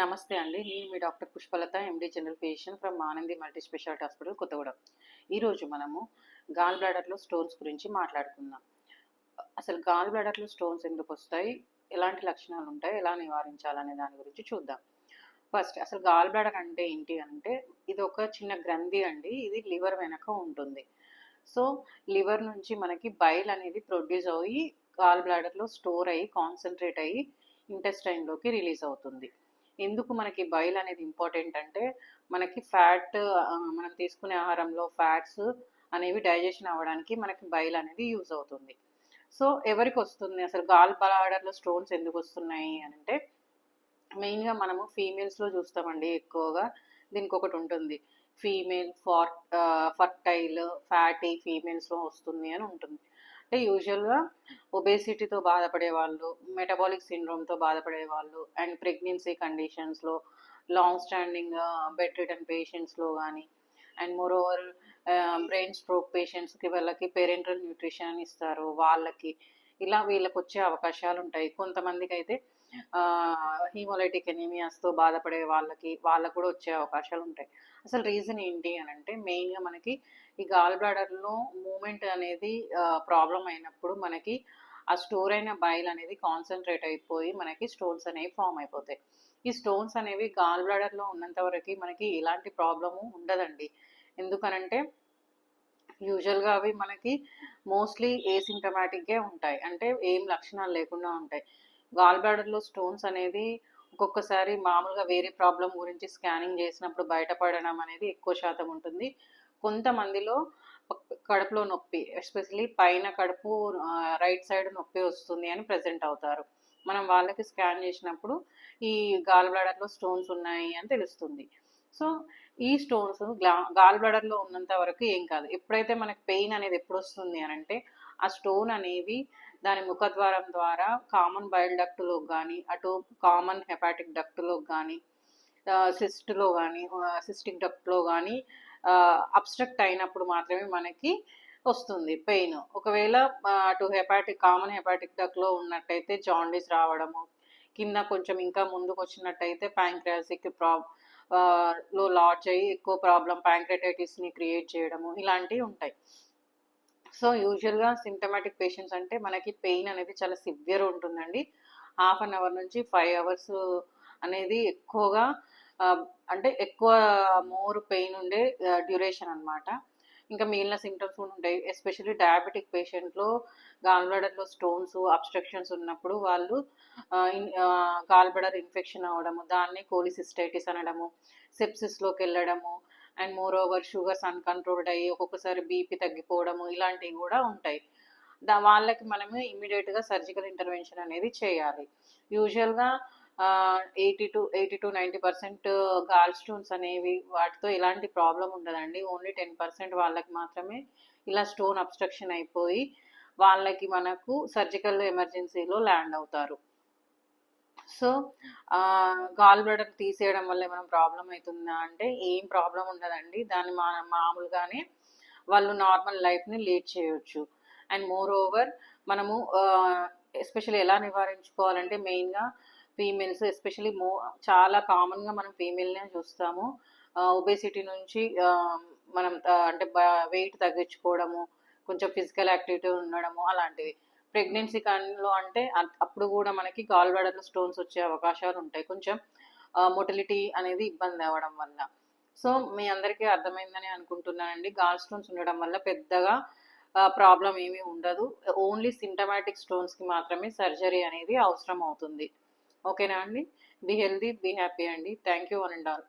నమస్తే అండి. నేను మీ doctor Pushpalatha MD general physician from Anandi multi speciality hospital Kothagudem. ఈరోజు మనము గాల్ బ్లాడర్లో స్టోన్స్ గురించి మాట్లాడుకుందాం. అసలు గాల్ బ్లాడర్లో స్టోన్స్ ఎందుకు వస్తాయి? ఎలాంటి లక్షణాలు ఉంటాయి? ఎలా నివారించాలనే దాని గురించి చూద్దాం. ఫస్ట్ అసలు గాల్ బ్లాడర్ అంటే ఏంటి అంటే ఇది ఒక చిన్న గ్రంథి అండి. ఇది లివర్ వెనక ఉంటుంది. సో లివర్ నుంచి మనకి బైల్ అనేది ప్రొడ్యూస్ అయ్యి గాల్ బ్లాడర్లో స్టోర్ అయ్యి కాన్సన్ట్రేట్ అయ్యి ఇంటెస్టైన్లోకి రిలీజ్ అవుతుంది. ఎందుకు మనకి బైల్ అనేది ఇంపార్టెంట్ అంటే మనకి ఫ్యాట్ మనం తీసుకునే ఆహారంలో ఫ్యాట్స్ అనేవి డైజెషన్ అవ్వడానికి మనకి బైల్ అనేది యూజ్ అవుతుంది. సో ఎవరికి వస్తుంది? అసలు గాల్ బ్లాడర్లో స్టోన్స్ ఎందుకు వస్తున్నాయి అని అంటే మెయిన్గా మనము ఫీమేల్స్లో చూస్తామండి ఎక్కువగా. దీనికి ఒకటి ఉంటుంది. ఫీమేల్ ఫార్ ఫర్టైల్ ఫ్యాటీ ఫీమేల్స్లో వస్తుంది అని ఉంటుంది. అంటే యూజువల్గా ఒబేసిటీతో బాధపడే వాళ్ళు మెటబాలిక్ సిండ్రోమ్తో బాధపడే వాళ్ళు అండ్ ప్రెగ్నెన్సీ కండిషన్స్లో లాంగ్ స్టాండింగ్ బెడ్ రిటర్న్ పేషెంట్స్లో కానీ and more over brain stroke పేషెంట్స్కి వాళ్ళకి పేరెంటల్ న్యూట్రిషన్ ఇస్తారు. వాళ్ళకి ఇలా వీళ్ళకి వచ్చే అవకాశాలు ఉంటాయి కొంతమందికి అయితే హీమోలైటిక్ ఎనీమియాస్తో బాధపడే వాళ్ళకి వాళ్ళకు కూడా వచ్చే అవకాశాలు ఉంటాయి అసలు రీజన్ ఏంటి అని అంటే మెయిన్గా మనకి ఈ గాల్ బ్లాడర్లో మూమెంట్ అనేది ప్రాబ్లం అయినప్పుడు మనకి ఆ స్టోర్ అయిన బైల్ అనేది కాన్సన్ట్రేట్ అయిపోయి మనకి స్టోన్స్ అనేవి ఫామ్ అయిపోతాయి. ఈ స్టోన్స్ అనేవి గాల్ బ్లాడర్లో ఉన్నంత వరకు మనకి ఎలాంటి ప్రాబ్లము ఉండదండి. ఎందుకనంటే యూజువల్గా అవి మనకి మోస్ట్లీ ఏసింటమాటిక్గా ఉంటాయి. అంటే ఏం లక్షణాలు లేకుండా ఉంటాయి. గాల్ బ్లాడర్లో స్టోన్స్ అనేది ఒక్కొక్కసారి మామూలుగా వేరే ప్రాబ్లం గురించి స్కానింగ్ చేసినప్పుడు బయటపడడం అనేది ఎక్కువ శాతం ఉంటుంది. కొంతమందిలో కడుపులో నొప్పి ఎస్పెషలీ పైన కడుపు రైట్ సైడ్ నొప్పి వస్తుంది అని ప్రజెంట్ అవుతారు. మనం వాళ్ళకి స్కాన్ చేసినప్పుడు ఈ గాల్ బ్లాడర్లో స్టోన్స్ ఉన్నాయి అని తెలుస్తుంది. సో ఈ స్టోన్స్ గాల్ బ్లడర్లో ఉన్నంత వరకు ఏం కాదు. ఎప్పుడైతే మనకి పెయిన్ అనేది ఎప్పుడు వస్తుంది అని అంటే ఆ స్టోన్ అనేది దాని ముఖద్వారం ద్వారా కామన్ బయల్ డక్టులో కానీ అటు కామన్ హెపాటిక్ డక్టులో కానీ సిస్ట్లో కానీ సిస్టిక్ డక్ట్లో కానీ అబ్స్ట్రక్ట్ అయినప్పుడు మాత్రమే మనకి వస్తుంది పెయిన్. ఒకవేళ అటు హెపాటిక్ కామన్ హెపాటిక్ డక్లో ఉన్నట్టయితే జాండీస్ రావడము కింద కొంచెం ఇంకా ముందుకు వచ్చినట్టయితే ప్యాంక్రియాసిక్ ప్రాబ్ లో లాడ్జ్ అయ్యి ఎక్కువ ప్రాబ్లం ప్యాంక్రటైటిస్ని క్రియేట్ చేయడము ఇలాంటివి ఉంటాయి. సో యూజువల్గా సిమ్టమాటిక్ పేషెంట్స్ అంటే మనకి పెయిన్ అనేది చాలా సివియర్ ఉంటుందండి. హాఫ్ అన్ అవర్ నుంచి ఫైవ్ అవర్స్ అనేది ఎక్కువగా అంటే ఎక్కువ మోర్ పెయిన్ ఉండే డ్యూరేషన్ అనమాట ఇంకా మిగిలిన సిమ్టమ్స్ కూడా ఉంటాయి. ఎస్పెషల్లీ డయాబెటిక్ పేషెంట్లో గాల్బ్లడర్లో స్టోన్స్ అబ్స్ట్రక్షన్స్ ఉన్నప్పుడు వాళ్ళు గాల్బ్లడర్ ఇన్ఫెక్షన్ అవ్వడము దాన్ని కోలిసిస్టైటిస్ అనడము సెప్సిస్లోకి వెళ్ళడము and more over sugars uncontrolled అయ్యి ఒక్కొక్కసారి బీపీ తగ్గిపోవడము ఇలాంటివి కూడా ఉంటాయి. దా వాళ్ళకి మనము ఇమీడియట్గా సర్జికల్ ఇంటర్వెన్షన్ అనేది చేయాలి. యూజువల్గా eighty to eighty to ninety percent gall stones అనేవి వాటితో ఎలాంటి ప్రాబ్లం ఉండదండి. ఓన్లీ టెన్ పర్సెంట్ వాళ్ళకి మాత్రమే ఇలా స్టోన్ అబ్స్ట్రక్షన్ అయిపోయి వాళ్ళకి మనకు సర్జికల్ ఎమర్జెన్సీలో ల్యాండ్ అవుతారు. సో గాల్ బ్లడర్ తీసేయడం వల్ల ఏమైనా ప్రాబ్లం అవుతుందా అంటే ఏం ప్రాబ్లం ఉండదండి. దాన్ని మా మామూలుగానే వాళ్ళు నార్మల్ లైఫ్ని లీడ్ చేయొచ్చు. అండ్ మోర్ ఓవర్ మనము ఎస్పెషల్లీ ఎలా నివారించుకోవాలంటే మెయిన్గా ఫీమేల్స్ ఎస్పెషలీ మో చాలా కామన్గా మనం ఫీమేల్నే చూస్తాము. ఒబేసిటీ నుంచి మనం అంటే వెయిట్ తగ్గించుకోవడము కొంచెం ఫిజికల్ యాక్టివిటీ ఉండడము అలాంటివి. ప్రెగ్నెన్సీ కాలంలో అంటే అప్పుడు కూడా మనకి గాల్ బ్లాడర్లో స్టోన్స్ వచ్చే అవకాశాలు ఉంటాయి. కొంచెం మొటిలిటీ అనేది ఇబ్బంది అవ్వడం వల్ల. సో మీ అందరికీ అర్థమైందని అనుకుంటున్నానండి. గాల్ స్టోన్స్ ఉండడం వల్ల పెద్దగా ప్రాబ్లం ఏమీ ఉండదు. ఓన్లీ సింటమాటిక్ స్టోన్స్కి మాత్రమే సర్జరీ అనేది అవసరం అవుతుంది ఓకేనా అండి? బీ హెల్దీ బీ హ్యాపీ అండి. Thank you one and all.